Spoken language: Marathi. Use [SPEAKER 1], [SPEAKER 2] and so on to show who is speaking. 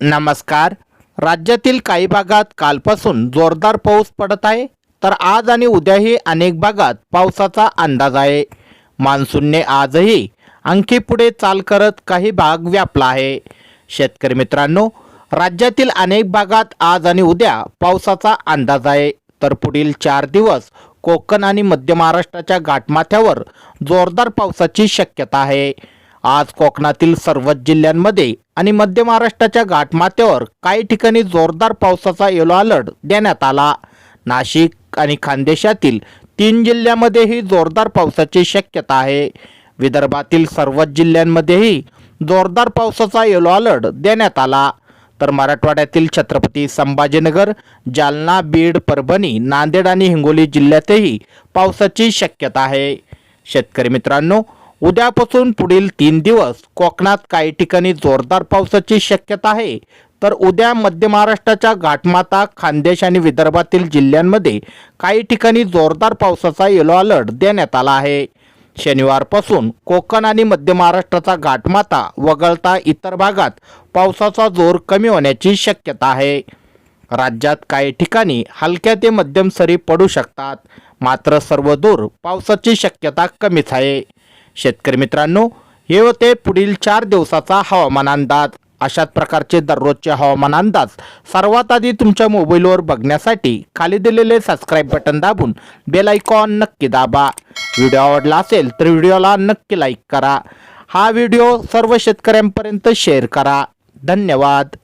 [SPEAKER 1] नमस्कार. राज्यातील काही भागात कालपासून जोरदार पाऊस पडत आहे. तर आज आणि उद्याही अनेक भागात पावसाचा अंदाज आहे. मान्सूनने आजही आणखी पुढे चाल करत काही भाग व्यापला आहे. शेतकरी मित्रांनो राज्यातील अनेक भागात आज आणि उद्या पावसाचा अंदाज आहे. तर पुढील चार दिवस कोकण आणि मध्य महाराष्ट्राच्या घाटमाथ्यावर जोरदार पावसाची शक्यता आहे. आज कोकणातील सर्वच जिल्ह्यांमध्ये आणि मध्य महाराष्ट्राच्या घाटमाथ्यावर काही ठिकाणी जोरदार पावसाचा येलो अलर्ट देण्यात आला. नाशिक आणि खानदेशातील तीन जिल्ह्यामध्येही जोरदार पावसाची शक्यता आहे. विदर्भातील सर्वच जिल्ह्यांमध्येही जोरदार पावसाचा येलो अलर्ट देण्यात आला. तर मराठवाड्यातील छत्रपती संभाजीनगर जालना बीड परभणी नांदेड आणि हिंगोली जिल्ह्यातही पावसाची शक्यता आहे. शेतकरी मित्रांनो उद्यापासून पुढील तीन दिवस कोकणात काही ठिकाणी जोरदार पावसाची शक्यता आहे. तर उद्या मध्य महाराष्ट्राच्या घाटमाता खानदेश आणि विदर्भातील जिल्ह्यांमध्ये काही ठिकाणी जोरदार पावसाचा येलो अलर्ट देण्यात आला आहे. शनिवारपासून कोकण आणि मध्य महाराष्ट्राचा घाटमाता वगळता इतर भागात पावसाचा जोर कमी होण्याची शक्यता आहे. राज्यात काही ठिकाणी हलक्या ते मध्यम सरी पडू शकतात. मात्र सर्व दूर पावसाची शक्यता कमीच आहे. शेतकरी मित्रांनो हे होते पुढील चार दिवसाचा हवामान अंदाज. अशाच प्रकारचे दररोजचे हवामान अंदाज सर्वात आधी तुमच्या मोबाईलवर बघण्यासाठी खाली दिलेले सबस्क्राईब बटन दाबून बेल आयकॉन नक्की दाबा. व्हिडिओ आवडला असेल तर व्हिडिओला नक्की लाईक करा. हा व्हिडिओ सर्व शेतकऱ्यांपर्यंत शेअर करा. धन्यवाद.